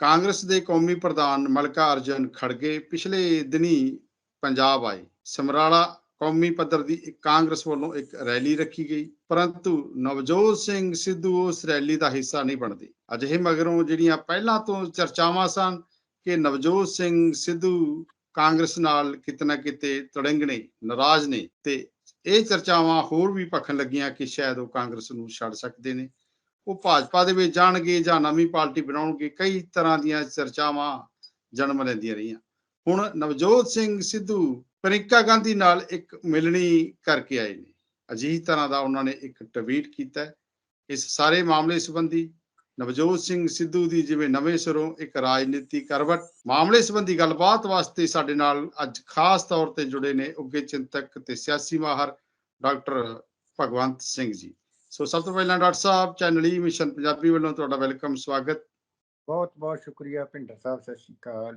ਕਾਂਗਰਸ ਦੇ ਕੌਮੀ ਪ੍ਰਧਾਨ ਮਲਕਾ ਅਰਜਨ ਖੜਗੇ ਪਿਛਲੇ ਦਿਨੀ ਪੰਜਾਬ ਆਏ। ਸਮਰਾਲਾ ਕੌਮੀ ਪੱਧਰ ਦੀ ਇੱਕ ਕਾਂਗਰਸ ਵੱਲੋਂ ਇੱਕ ਰੈਲੀ ਰੱਖੀ ਗਈ, ਪਰੰਤੂ ਨਵਜੋਤ ਸਿੰਘ ਸਿੱਧੂ ਉਸ ਰੈਲੀ ਦਾ ਹਿੱਸਾ ਨਹੀਂ ਬਣਦੇ। ਅਜਿਹੇ ਮਗਰੋਂ ਜਿਹੜੀਆਂ ਪਹਿਲਾਂ ਤੋਂ ਚਰਚਾਵਾਂ ਸਨ ਕਿ ਨਵਜੋਤ ਸਿੰਘ ਸਿੱਧੂ ਕਾਂਗਰਸ ਨਾਲ ਕਿਤੇ ਨਾ ਕਿਤੇ ਤੜੰਗਣੇ, ਨਾਰਾਜ਼ ਨੇ ਤੇ ਇਹ ਚਰਚਾਵਾਂ ਹੋਰ ਵੀ ਭਖਣ ਲੱਗੀਆਂ ਕਿ ਸ਼ਾਇਦ ਉਹ ਕਾਂਗਰਸ ਨੂੰ ਛੱਡ ਸਕਦੇ ਨੇ। ਉਹ ਭਾਜਪਾ ਦੇ ਵਿੱਚ ਜਾਣਗੇ ਜਾਂ ਨਵੀਂ ਪਾਰਟੀ ਬਣਾਉਣਗੇ, ਕਈ ਤਰ੍ਹਾਂ ਦੀਆਂ ਚਰਚਾਵਾਂ ਜਨਮ ਲੈਂਦੀਆਂ ਰਹੀਆਂ। ਹੁਣ ਨਵਜੋਤ ਸਿੰਘ ਸਿੱਧੂ ਪ੍ਰਿੰਕਾ ਗਾਂਧੀ ਨਾਲ ਇੱਕ ਮਿਲਣੀ ਕਰਕੇ ਆਏ ਨੇ। ਅਜਿਹੀ ਤਰ੍ਹਾਂ ਦਾ ਉਹਨਾਂ ਨੇ ਇੱਕ ਟਵੀਟ ਕੀਤਾ ਇਸ ਸਾਰੇ ਮਾਮਲੇ ਸੰਬੰਧੀ ਨਵਜੋਤ ਸਿੰਘ ਸਿੱਧੂ ਦੀ ਜਿਵੇਂ ਨਵੇਂ ਸਿਰੋਂ ਇੱਕ ਰਾਜਨੀਤੀ ਕਰਵਟ, ਮਾਮਲੇ ਸੰਬੰਧੀ ਗੱਲਬਾਤ ਵਾਸਤੇ ਸਾਡੇ ਨਾਲ ਅੱਜ ਖਾਸ ਤੌਰ ਤੇ ਜੁੜੇ ਨੇ ਉੱਗੇ ਚਿੰਤਕ ਤੇ ਸਿਆਸੀ ਮਾਹਰ ਡਾਕਟਰ ਭਗਵੰਤ ਸਿੰਘ ਜੀ। ਸੋ ਸਭ ਤੋਂ ਪਹਿਲਾਂ doctor Sahib channel E Mission Punjabi ਵੱਲੋਂ ਤੁਹਾਡਾ ਵੈਲਕਮ ਸਵਾਗਤ। ਬਹੁਤ ਬਹੁਤ ਸ਼ੁਕਰੀਆ ਭਿੰਡਰ ਸਾਹਿਬ ਸਤਿ ਸ਼੍ਰੀ ਅਕਾਲ।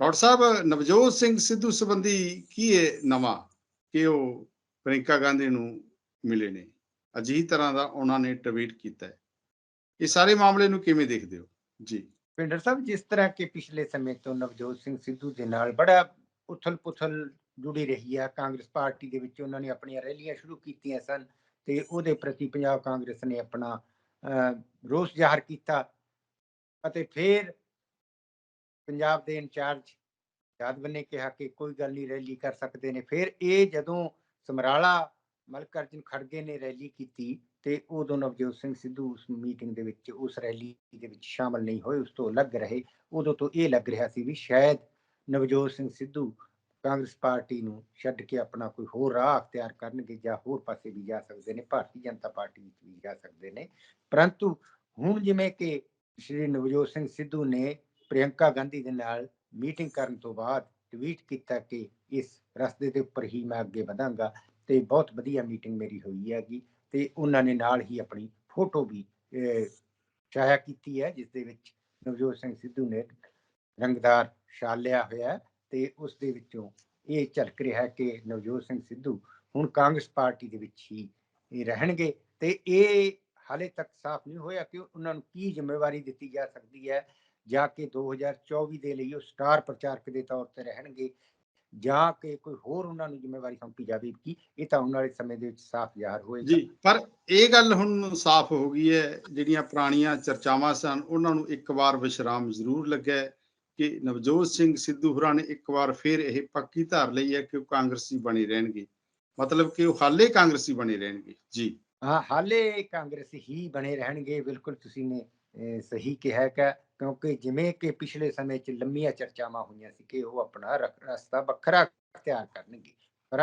ਡਾਕਟਰ ਸਾਹਿਬ ਨਵਜੋਤ ਸਿੰਘ ਸਿੱਧੂ ਸੰਬੰਧੀ ਕੀ ਹੈ ਨਵਾਂ? ਕਿ ਉਹ ਪ੍ਰਿੰਕਾ ਗਾਂਧੀ ਨੂੰ ਮਿਲੇ ਨੇ। ਅਜਿਹੀ ਤਰ੍ਹਾਂ ਦਾ ਉਹਨਾਂ ਨੇ ਟਵੀਟ ਕੀਤਾ ਹੈ। ਇਹ ਸਾਰੇ ਮਾਮਲੇ ਨੂੰ ਕਿਵੇਂ ਦੇਖਦੇ ਹੋ? ਜੀ। ਭਿੰਡਰ ਸਾਹਿਬ ਜਿਸ ਤਰ੍ਹਾਂ ਕਿ ਪਿਛਲੇ ਸਮੇਂ ਤੋਂ ਨਵਜੋਤ ਸਿੰਘ ਸਿੱਧੂ ਦੇ ਨਾਲ ਬੜਾ ਉਥਲ-ਪੁਥਲ ਜੁੜੀ ਰਹੀ ਹੈ ਕਾਂਗਰਸ ਪਾਰਟੀ ਦੇ ਵਿੱਚ ਉਹਨਾਂ ਨੇ ਆਪਣੀਆਂ ਰੈਲੀਆਂ ਸ਼ੁਰੂ ਕੀਤੀਆਂ ਸਨ। ਤੇ ਉਹਦੇ ਪ੍ਰਤੀ ਪੰਜਾਬ ਕਾਂਗਰਸ ਨੇ ਆਪਣਾ ਰੋਸ ਜ਼ਾਹਰ ਕੀਤਾ ਅਤੇ ਫਿਰ ਪੰਜਾਬ ਦੇ ਇੰਚਾਰਜ ਯਾਦਵ ਨੇ ਕਿਹਾ ਕਿ ਕੋਈ ਗੱਲ ਨਹੀਂ, ਰੈਲੀ ਕਰ ਸਕਦੇ ਨੇ। ਫਿਰ ਇਹ ਜਦੋਂ ਸਮਰਾਲਾ ਮਲਕ ਅਰਜਨ ਖੜਗੇ ਨੇ ਰੈਲੀ ਕੀਤੀ ਤੇ ਉਦੋਂ ਨਵਜੋਤ ਸਿੰਘ ਸਿੱਧੂ ਉਸ ਮੀਟਿੰਗ ਦੇ ਵਿੱਚ, ਉਸ ਰੈਲੀ ਦੇ ਵਿੱਚ ਸ਼ਾਮਲ ਨਹੀਂ ਹੋਏ, ਉਸ ਤੋਂ ਅਲੱਗ ਰਹੇ। ਉਦੋਂ ਤੋਂ ਇਹ ਲੱਗ ਰਿਹਾ ਸੀ ਵੀ ਸ਼ਾਇਦ ਨਵਜੋਤ ਸਿੰਘ ਸਿੱਧੂ ਕਾਂਗਰਸ ਪਾਰਟੀ ਨੂੰ ਛੱਡ ਕੇ ਆਪਣਾ ਕੋਈ ਹੋਰ ਰਾਹ ਅਖਤਿਆਰ ਕਰਨਗੇ ਜਾਂ ਹੋਰ ਪਾਸੇ ਵੀ ਜਾ ਸਕਦੇ ਨੇ ਭਾਰਤੀ ਜਨਤਾ ਪਾਰਟੀ ਵਿੱਚ ਵੀ ਜਾ ਸਕਦੇ ਨੇ। ਪਰੰਤੂ ਹੁਣ ਜਿਵੇਂ ਕਿ ਸ਼੍ਰੀ ਨਵਜੋਤ ਸਿੰਘ ਸਿੱਧੂ ਨੇ ਪ੍ਰਿਯੰਕਾ ਗਾਂਧੀ ਦੇ ਨਾਲ ਮੀਟਿੰਗ ਕਰਨ ਤੋਂ ਬਾਅਦ ਟਵੀਟ ਕੀਤਾ ਕਿ ਇਸ ਰਸਤੇ ਦੇ ਉੱਪਰ ਹੀ ਮੈਂ ਅੱਗੇ ਵਧਾਂਗਾ ਤੇ ਬਹੁਤ ਵਧੀਆ ਮੀਟਿੰਗ ਮੇਰੀ ਹੋਈ ਹੈਗੀ ਤੇ ਉਹਨਾਂ ਨੇ ਨਾਲ ਹੀ ਆਪਣੀ ਫੋਟੋ ਵੀ ਅਹ, ਸ਼ਾਇਆ ਕੀਤੀ ਹੈ ਜਿਸ ਦੇ ਵਿੱਚ ਨਵਜੋਤ ਸਿੰਘ ਸਿੱਧੂ ਨੇ ਰੰਗਦਾਰ ਸ਼ਾਲ ਲਿਆ ਹੋਇਆ ਤੇ ਉਸ ਦੇ ਵਿੱਚੋਂ ਇਹ ਝਲਕ ਰਿਹਾ ਹੈ ਕਿ ਨਵਜੋਤ ਸਿੰਘ ਸਿੱਧੂ ਹੁਣ ਕਾਂਗਰਸ ਪਾਰਟੀ ਦੇ ਵਿੱਚ ਹੀ ਇਹ ਰਹਿਣਗੇ ਤੇ ਇਹ ਹਾਲੇ ਤੱਕ ਸਾਫ਼ ਨਹੀਂ ਹੋਇਆ ਕਿ ਉਹਨਾਂ ਨੂੰ ਕੀ ਜ਼ਿੰਮੇਵਾਰੀ ਦਿੱਤੀ ਜਾ ਸਕਦੀ ਹੈ, ਜਾਂ ਕਿ 2024 ਦੇ ਲਈ ਉਹ ਸਟਾਰ ਪ੍ਰਚਾਰਕ ਦੇ ਤੌਰ ਤੇ ਰਹਿਣਗੇ, ਜਾਂ ਕਿ ਕੋਈ ਹੋਰ ਉਹਨਾਂ ਨੂੰ ਜ਼ਿੰਮੇਵਾਰੀ ਸੌਂਪੀ ਜਾਵੇਗੀ, ਇਹ ਤਾਂ ਆਉਣ ਵਾਲੇ ਸਮੇਂ ਦੇ ਵਿੱਚ ਸਾਫ਼ ਜ਼ਾਹਰ ਹੋਏਗਾ। ਜੀ, ਪਰ ਇਹ ਗੱਲ ਹੁਣ ਸਾਫ਼ ਹੋ ਗਈ ਹੈ, ਜਿਹੜੀਆਂ ਪੁਰਾਣੀਆਂ ਚਰਚਾਵਾਂ ਸਨ, ਉਹਨਾਂ ਨੂੰ ਇੱਕ ਵਾਰ ਵਿਸ਼ਰਾਮ ਜ਼ਰੂਰ ਲੱਗਾ ਕਿ ਨਵਜੋਤ ਸਿੰਘ ਸਿੱਧੂ ਹੋਰਾਂ ਨੇ ਇੱਕ ਵਾਰ ਫਿਰ ਇਹ ਪੱਕੀ ਧਾਰ ਲਈ ਹੈ ਕਿ ਉਹ ਕਾਂਗਰਸੀ ਬਣੇ ਰਹਿਣਗੇ। ਮਤਲਬ ਕਿ ਉਹ ਹਾਲੇ ਕਾਂਗਰਸੀ ਬਣੇ ਰਹਿਣਗੇ। ਜੀ। ਹਾਂ, ਹਾਲੇ ਕਾਂਗਰਸ ਹੀ ਬਣੇ ਰਹਿਣਗੇ, ਬਿਲਕੁਲ ਤੁਸੀਂ ਨੇ ਸਹੀ ਕਿਹਾ ਕਿ ਕਿਉਂਕਿ ਜਿਵੇਂ ਕਿ ਪਿਛਲੇ ਸਮੇਂ 'ਚ ਲੰਮੀਆਂ ਚਰਚਾਵਾਂ ਹੋਈਆਂ ਸੀ ਕਿ ਉਹ ਆਪਣਾ ਰਸਤਾ ਵੱਖਰਾ ਤਿਆਰ ਕਰਨਗੇ। ਪਰ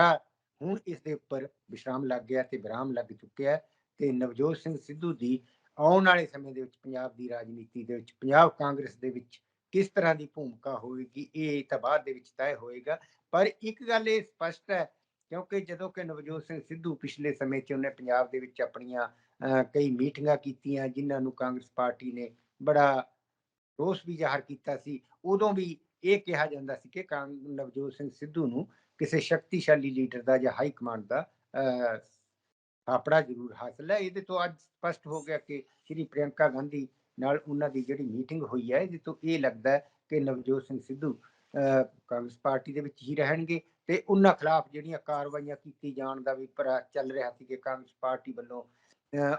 ਹੁਣ ਇਸ ਦੇ ਉੱਪਰ ਵਿਸ਼ਰਾਮ ਲੱਗ ਗਿਆ ਤੇ ਵਿਰਾਮ ਲੱਗ ਚੁੱਕਿਆ ਤੇ ਨਵਜੋਤ ਸਿੰਘ ਸਿੱਧੂ ਦੀ ਆਉਣ ਵਾਲੇ ਸਮੇਂ ਦੇ ਵਿੱਚ, ਪੰਜਾਬ ਦੀ ਰਾਜਨੀਤੀ ਦੇ ਵਿੱਚ, ਪੰਜਾਬ ਕਾਂਗਰਸ ਦੇ ਵਿੱਚ ਕਿਸ ਤਰ੍ਹਾਂ ਦੀ ਭੂਮਿਕਾ ਹੋਵੇਗੀ ਇਹ ਤਾਂ ਬਾਅਦ ਦੇ ਵਿੱਚ ਤੈਅ ਹੋਏਗਾ। ਪਰ ਇੱਕ ਗੱਲ ਇਹ ਸਪਸ਼ਟ ਹੈ ਕਿਉਂਕਿ ਜਦੋਂ ਕਿ ਨਵਜੋਤ ਸਿੰਘ ਸਿੱਧੂ ਪਿਛਲੇ ਸਮੇਂ 'ਚ ਉਹਨੇ ਪੰਜਾਬ ਦੇ ਵਿੱਚ ਆਪਣੀਆਂ ਕਈ ਮੀਟਿੰਗਾਂ ਕੀਤੀਆਂ ਜਿਨ੍ਹਾਂ ਨੂੰ ਕਾਂਗਰਸ ਪਾਰਟੀ ਨੇ ਬੜਾ ਰੋਸ ਵੀ ਜ਼ਾਹਰ ਕੀਤਾ ਸੀ ਉਦੋਂ ਵੀ ਇਹ ਕਿਹਾ ਜਾਂਦਾ ਸੀ ਕਿ ਕਾਂ- ਨਵਜੋਤ ਸਿੰਘ ਸਿੱਧੂ ਨੂੰ ਕਿਸੇ ਸ਼ਕਤੀਸ਼ਾਲੀ ਲੀਡਰ ਦਾ ਜਾਂ ਹਾਈ ਕਮਾਂਡ ਦਾ ਅਹ, ਥਾਪੜਾ ਜ਼ਰੂਰ ਹਾਸਲ ਹੈ। ਇਹਦੇ ਤੋਂ ਅੱਜ ਸਪਸ਼ਟ ਹੋ ਗਿਆ ਕਿ ਸ਼੍ਰੀ ਪ੍ਰਿਯੰਕਾ ਗਾਂਧੀ ਨਾਲ ਉਹਨਾਂ ਦੀ ਜਿਹੜੀ ਮੀਟਿੰਗ ਹੋਈ ਹੈ ਇਹਦੇ ਤੋਂ ਇਹ ਲੱਗਦਾ ਕਿ ਨਵਜੋਤ ਸਿੰਘ ਸਿੱਧੂ ਅਹ, ਕਾਂਗਰਸ ਪਾਰਟੀ ਦੇ ਵਿੱਚ ਹੀ ਰਹਿਣਗੇ ਤੇ ਉਹਨਾਂ ਖਿਲਾਫ ਜਿਹੜੀਆਂ ਕਾਰਵਾਈਆਂ ਕੀਤੀ ਜਾਣ ਦਾ ਵੀ ਚੱਲ ਰਿਹਾ ਸੀ ਕਿ ਕਾਂਗਰਸ ਪਾਰਟੀ ਵੱਲੋਂ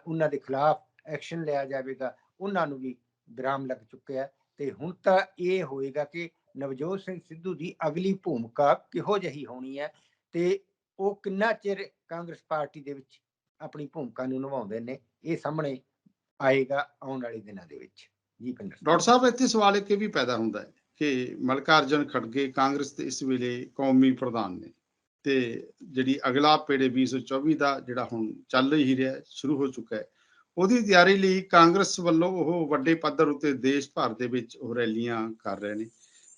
ਉਹਨਾਂ ਦੇ ਖਿਲਾਫ ਐਕਸ਼ਨ ਲਿਆ ਜਾਵੇਗਾ ਉਹਨਾਂ ਨੂੰ ਵੀ ਵਿਰਾਮ ਲੱਗ ਚੁੱਕਿਆ ਤੇ ਹੁਣ ਤਾਂ ਇਹ ਹੋਏਗਾ ਕਿ ਨਵਜੋਤ ਸਿੰਘ ਸਿੱਧੂ ਦੀ ਅਗਲੀ ਭੂਮਿਕਾ ਕਿਹੋ ਜਿਹੀ ਹੋਣੀ ਹੈ ਤੇ ਉਹ ਕਿੰਨਾ ਚਿਰ ਕਾਂਗਰਸ ਪਾਰਟੀ ਦੇ ਵਿੱਚ ਆਪਣੀ ਭੂਮਿਕਾ ਨੂੰ ਨਿਭਾਉਂਦੇ ਨੇ ਇਹ ਸਾਹਮਣੇ ਆਏਗਾ ਆਉਣ ਵਾਲੇ ਦਿਨਾਂ ਦੇ ਵਿੱਚ। ਜੀ ਪਿੰਦਰ ਡਾਕਟਰ ਸਾਹਿਬ, ਇੱਥੇ ਸਵਾਲ ਇੱਕ ਇਹ ਵੀ ਪੈਦਾ ਹੁੰਦਾ ਹੈ ਕਿ ਮਲਕਾਰਜਨ ਖੜਗੇ ਕਾਂਗਰਸ ਦੇ ਇਸ ਵੇਲੇ ਕੌਮੀ ਪ੍ਰਧਾਨ ਨੇ ਤੇ ਜਿਹੜੀ ਅਗਲਾ ਪੇੜੇ 2024 ਦਾ ਜਿਹੜਾ ਹੁਣ ਚੱਲ ਹੀ ਰਿਹਾ, ਸ਼ੁਰੂ ਹੋ ਚੁੱਕਾ ਹੈ, ਉਹਦੀ ਤਿਆਰੀ ਲਈ ਕਾਂਗਰਸ ਵੱਲੋਂ ਉਹ ਵੱਡੇ ਪੱਧਰ ਉੱਤੇ ਦੇਸ਼ ਭਰ ਦੇ ਵਿੱਚ ਉਹ ਰੈਲੀਆਂ ਕਰ ਰਹੇ ਨੇ।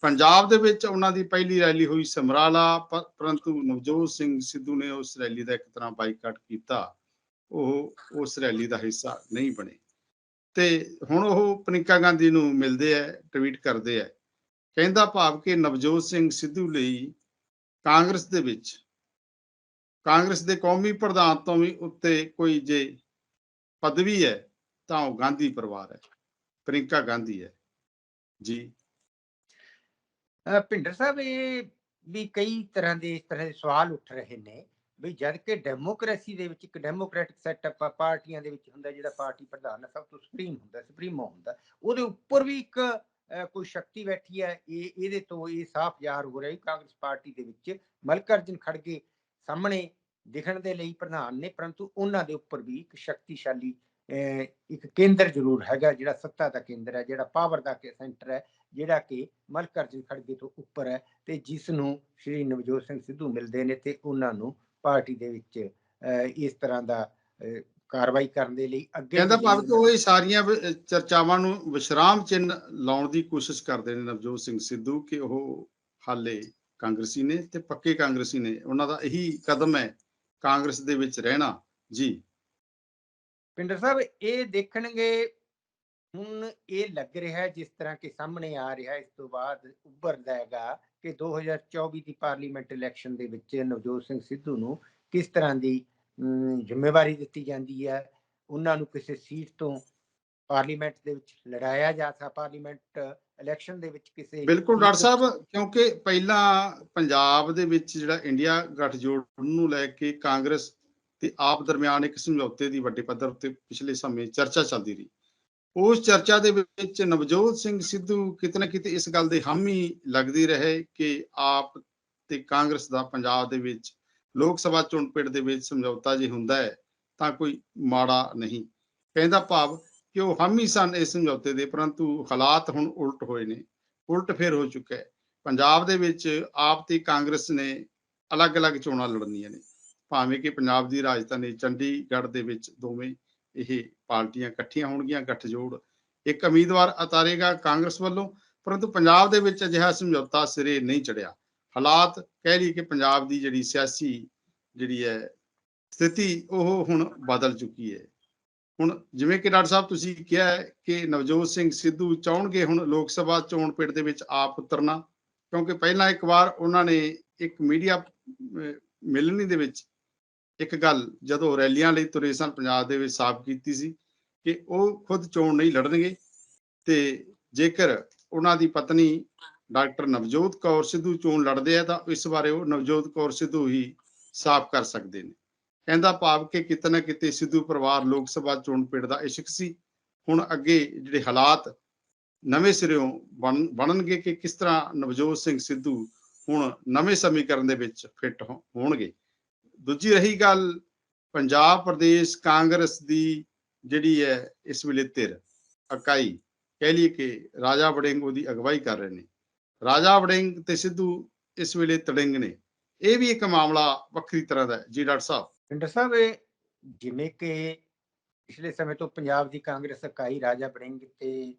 ਪੰਜਾਬ ਦੇ ਵਿੱਚ ਉਹਨਾਂ ਦੀ ਪਹਿਲੀ ਰੈਲੀ ਹੋਈ ਸਮਰਾਲਾ ਪਰੰਤੂ ਨਵਜੋਤ ਸਿੰਘ ਸਿੱਧੂ ਨੇ ਉਸ ਰੈਲੀ ਦਾ ਇੱਕ ਤਰ੍ਹਾਂ ਬਾਈਕਾਟ ਕੀਤਾ। ਉਹ ਉਸ ਰੈਲੀ ਦਾ ਹਿੱਸਾ ਨਹੀਂ ਬਣੇ। ਤੇ ਹੁਣ ਉਹ ਪ੍ਰਿੰਕਾ ਗਾਂਧੀ ਨੂੰ ਮਿਲਦੇ ਆ ਟਵੀਟ ਕਰਦੇ ਆ। ਕਹਿੰਦਾ ਭਾਵ ਕਿ ਨਵਜੋਤ ਸਿੰਘ ਸਿੱਧੂ ਲਈ ਕਾਂਗਰਸ ਦੇ ਵਿੱਚ, ਕਾਂਗਰਸ ਦੇ ਕੌਮੀ ਪ੍ਰਧਾਨ ਤੋਂ ਵੀ ਉੱਤੇ ਕੋਈ ਜੇ ਪਦਵੀ ਹੈ, ਤਾਂ ਉਹ ਗਾਂਧੀ ਪਰਿਵਾਰ ਹੈ। ਪ੍ਰਿੰਕਾ ਗਾਂਧੀ ਹੈ। ਜੀ। ਭਿੰਡਰ ਸਾਹਿਬ, ਇਹ ਵੀ ਕਈ ਤਰ੍ਹਾਂ ਦੇ ਇਸ ਤਰ੍ਹਾਂ ਦੇ ਸਵਾਲ ਉੱਠ ਰਹੇ ਨੇ। ਵੀ ਜਦ ਕਿ ਡੈਮੋਕ੍ਰੇਸੀ ਦੇ ਵਿੱਚ ਇੱਕ ਡੈਮੋਕ੍ਰੈਟਿਕ ਸੈਟਅਪ ਆ, ਪਾਰਟੀਆਂ ਦੇ ਵਿੱਚ ਹੁੰਦਾ ਜਿਹੜਾ ਪਾਰਟੀ ਪ੍ਰਧਾਨ ਹੈ ਸਭ ਤੋਂ ਸੁਪਰੀਮ ਹੁੰਦਾ ਸੁਪਰੀਮੋ ਹੁੰਦਾ। ਉਹਦੇ ਉੱਪਰ ਵੀ ਇੱਕ ਕੋਈ ਸ਼ਕਤੀ ਬੈਠੀ ਹੈ ਇਹ, ਇਹਦੇ ਤੋਂ ਇਹ ਸਾਫ਼ ਜ਼ਾਹਰ ਹੋ ਰਿਹਾ ਵੀ ਕਾਂਗਰਸ ਪਾਰਟੀ ਦੇ ਵਿੱਚ ਮਲਕਰਜਨ ਖੜਗੇ ਸਾਹਮਣੇ ਦਿਖਣ ਦੇ ਲਈ ਪ੍ਰਧਾਨ ਨੇ, ਪਰੰਤੂ ਉਹਨਾਂ ਦੇ ਉੱਪਰ ਵੀ ਇੱਕ ਸ਼ਕਤੀਸ਼ਾਲੀ ਇੱਕ ਕੇਂਦਰ ਜ਼ਰੂਰ ਹੈਗਾ, ਜਿਹੜਾ ਸੱਤਾ ਦਾ ਕੇਂਦਰ ਹੈ, ਜਿਹੜਾ ਪਾਵਰ ਦਾ ਕੇ ਸੈਂਟਰ ਹੈ, ਜਿਹੜਾ ਕਿ ਮਲਕਰਜਨ ਖੜਗੇ ਤੋਂ ਉੱਪਰ ਹੈ ਤੇ ਜਿਸ ਨੂੰ ਸ਼੍ਰੀ ਨਵਜੋਤ ਸਿੰਘ ਸਿੱਧੂ ਮਿਲਦੇ ਨੇ ਤੇ ਉਹਨਾਂ ਨੂੰ ਪਾਰਟੀ ਦੇ ਵਿੱਚ ਇਸ ਤਰ੍ਹਾਂ ਦਾ ਕਾਰਵਾਈ ਕਰਨ ਦੇ ਲਈ ਅੱਗੇ ਕਹਿੰਦਾ ਭਾਵ ਕਿ ਉਹ ਇਹ ਸਾਰੀਆਂ ਚਰਚਾਵਾਂ ਨੂੰ ਵਿਸ਼ਰਾਮ ਚਿੰਨ ਲਾਉਣ ਦੀ ਕੋਸ਼ਿਸ਼ ਕਰਦੇ ਨੇ ਨਵਜੋਤ ਸਿੰਘ ਸਿੱਧੂ ਕਿ ਉਹ ਹਾਲੇ ਕਾਂਗਰਸੀ ਨੇ ਤੇ ਪੱਕੇ ਕਾਂਗਰਸੀ ਨੇ। ਉਹਨਾਂ ਦਾ ਇਹੀ ਕਦਮ ਹੈ ਕਾਂਗਰਸ ਦੇ ਵਿੱਚ ਰਹਿਣਾ। ਜੀ। ਪਿੰਡਰ ਸਾਹਿਬ ਇਹ ਦੇਖਣਗੇ ਹੁਣ ਇਹ ਲੱਗ ਰਿਹਾ ਜਿਸ ਤਰ੍ਹਾਂ ਕਿ ਸਾਹਮਣੇ ਆ ਰਿਹਾ ਇਸ ਤੋਂ ਬਾਅਦ ਉੱਭਰਦਾ ਹੈਗਾ। ਕਿ 2024 ਦੀ ਪਾਰਲੀਮੈਂਟ ਇਲੈਕਸ਼ਨ ਦੇ ਵਿੱਚ ਨਵਜੋਤ ਸਿੰਘ ਸਿੱਧੂ ਨੂੰ ਕਿਸ ਤਰ੍ਹਾਂ ਦੀ ਜ਼ਿੰਮੇਵਾਰੀ ਦਿੱਤੀ ਜਾਂਦੀ ਹੈ? ਉਹਨਾਂ ਨੂੰ ਕਿਸੇ ਸੀਟ ਤੋਂ ਪਾਰਲੀਮੈਂਟ ਦੇ ਵਿੱਚ ਲੜਾਇਆ ਜਾ ਸਕਦਾ ਪਾਰਲੀਮੈਂਟ ਇਲੈਕਸ਼ਨ ਦੇ ਵਿੱਚ ਕਿਸੇ ਬਿਲਕੁਲ ਡਾਕਟਰ ਸਾਹਿਬ ਕਿਉਂਕਿ ਪਹਿਲਾਂ ਪੰਜਾਬ ਦੇ ਵਿੱਚ ਜਿਹੜਾ ਇੰਡੀਆ ਗੱਠਜੋੜ ਨੂੰ ਲੈ ਕੇ ਕਾਂਗਰਸ ਤੇ ਆਪ ਦਰਮਿਆਨ ਇੱਕ ਸਮਝੌਤੇ ਦੀ ਵੱਡੇ ਪੱਧਰ ਉੱਤੇ ਪਿਛਲੇ ਸਮੇਂ ਚਰਚਾ ਚੱਲਦੀ ਰਹੀ। ਉਸ ਚਰਚਾ ਦੇ ਵਿੱਚ ਨਵਜੋਤ ਸਿੰਘ ਸਿੱਧੂ ਕਿਤੇ ਨਾ ਕਿਤੇ ਇਸ ਗੱਲ ਦੇ ਹਾਮੀ ਲੱਗਦੀ ਰਹੇ ਕਿ ਆਪ ਤੇ ਕਾਂਗਰਸ ਦਾ ਪੰਜਾਬ ਦੇ ਵਿੱਚ, ਲੋਕ ਸਭਾ ਚੋਣ ਪਿੰਡ ਦੇ ਵਿੱਚ ਸਮਝੌਤਾ ਜੇ ਹੁੰਦਾ ਹੈ, ਤਾਂ ਕੋਈ ਮਾੜਾ ਨਹੀਂ। ਕਹਿੰਦਾ ਭਾਵ ਕਿ ਉਹ ਹਾਮੀ ਸਨ ਇਸ ਸਮਝੌਤੇ ਦੇ, ਪਰੰਤੂ ਹਾਲਾਤ ਹੁਣ ਉਲਟ ਹੋਏ ਨੇ। ਉਲਟ ਫੇਰ ਹੋ ਚੁੱਕਾ ਹੈ। ਪੰਜਾਬ ਦੇ ਵਿੱਚ ਆਪ ਤੇ ਕਾਂਗਰਸ ਨੇ ਅਲੱਗ-ਅਲੱਗ ਚੋਣਾਂ ਲੜਨੀਆਂ ਨੇ। ਭਾਵੇਂ ਕਿ ਪੰਜਾਬ ਦੀ ਰਾਜਧਾਨੀ ਚੰਡੀਗੜ੍ਹ ਦੇ ਵਿੱਚ ਦੋਵੇਂ ਇਹ ਪਾਰਟੀਆਂ ਇਕੱਠੀਆਂ ਹੋਣਗੀਆਂ, ਗੱਠਜੋੜ। ਇੱਕ ਉਮੀਦਵਾਰ ਉਤਾਰੇਗਾ ਕਾਂਗਰਸ ਵੱਲੋਂ, ਪਰੰਤੂ ਪੰਜਾਬ ਦੇ ਵਿੱਚ ਅਜਿਹਾ ਸਮਝੌਤਾ ਸਿਰੇ ਨਹੀਂ ਚੜਿਆ। ਹਾਲਾਤ ਕਹਿ ਲਈ ਕਿ ਪੰਜਾਬ ਦੀ ਜਿਹੜੀ ਸਿਆਸੀ ਜਿਹੜੀ ਹੈ ਸਥਿਤੀ, ਉਹ ਹੁਣ ਬਦਲ ਚੁੱਕੀ ਹੈ। ਹੁਣ ਜਿਵੇਂ ਕਿ ਡਾਕਟਰ ਸਾਹਿਬ ਤੁਸੀਂ ਕਿਹਾ ਹੈ ਕਿ ਨਵਜੋਤ ਸਿੰਘ ਸਿੱਧੂ ਚਾਹਣਗੇ ਹੁਣ ਲੋਕ ਸਭਾ ਚੋਣ ਪਿੰਡ ਦੇ ਵਿੱਚ ਆਪ ਉਤਰਨਾ, ਕਿਉਂਕਿ ਪਹਿਲਾਂ ਇੱਕ ਵਾਰ ਉਹਨਾਂ ਨੇ ਇੱਕ ਮੀਡੀਆ ਮਿਲਣੀ ਦੇ ਵਿੱਚ ਇੱਕ ਗੱਲ ਜਦੋਂ ਰੈਲੀਆਂ ਲਈ ਤੁਰੇ ਸਨ ਪੰਜਾਬ ਦੇ ਵਿੱਚ ਸਾਫ਼ ਕੀਤੀ ਸੀ ਕਿ ਉਹ ਖੁਦ ਚੋਣ ਨਹੀਂ ਲੜਨਗੇ ਤੇ ਜੇਕਰ ਉਹਨਾਂ ਦੀ ਪਤਨੀ ਡਾਕਟਰ ਨਵਜੋਤ ਕੌਰ ਸਿੱਧੂ ਚੋਣ ਲੜਦੇ ਆ ਤਾਂ ਇਸ ਬਾਰੇ ਉਹ ਨਵਜੋਤ ਕੌਰ ਸਿੱਧੂ ਹੀ ਸਾਫ਼ ਕਰ ਸਕਦੇ ਨੇ। ਕਹਿੰਦਾ ਭਾਵ ਕਿ ਕਿਤੇ ਨਾ ਕਿਤੇ ਸਿੱਧੂ ਪਰਿਵਾਰ ਲੋਕ ਸਭਾ ਚੋਣ ਪਿੰਡ ਦਾ ਇਸ਼ਕ ਸੀ। ਹੁਣ ਅੱਗੇ ਜਿਹੜੇ ਹਾਲਾਤ ਨਵੇਂ ਸਿਰਿਓਂ ਬਣ- ਬਣਨਗੇ ਕਿ ਕਿਸ ਤਰ੍ਹਾਂ ਨਵਜੋਤ ਸਿੰਘ ਸਿੱਧੂ ਹੁਣ ਨਵੇਂ ਸਮੀਕਰਨ ਦੇ ਵਿੱਚ ਫਿੱਟ ਹੋ- ਹੋਣਗੇ। ਦੂਜੀ ਰਹੀ ਗੱਲ ਪੰਜਾਬ ਪ੍ਰਦੇਸ਼ ਕਾਂਗਰਸ ਦੀ ਜਿਹੜੀ ਹੈ ਇਸ ਵੇਲੇ ਧਿਰ ਇਕਾਈ ਕਹਿ ਲਈਏ ਕਿ ਰਾਜਾ ਵੜਿੰਗ ਉਹਦੀ ਅਗਵਾਈ ਕਰ ਰਹੇ ਨੇ। ਰਾਜਾ ਵੜਿੰਗ ਤੇ ਸਿੱਧੂ ਇਸ ਵੇਲੇ ਤੜਿੰਗ ਨੇ। ਇਹ ਵੀ ਇੱਕ ਮਾਮਲਾ ਵੱਖਰੀ ਤਰ੍ਹਾਂ ਦਾ ਜੀ ਡਾਕਟਰ ਸਾਹਿਬ। ਪਿੰਡਰ ਸਾਹਿਬ ਜਿਵੇਂ ਕਿ ਪਿਛਲੇ ਸਮੇਂ ਤੋਂ ਪੰਜਾਬ ਦੀ ਕਾਂਗਰਸ ਇਕਾਈ ਰਾਜਾ ਵੜਿੰਗ ਤੇ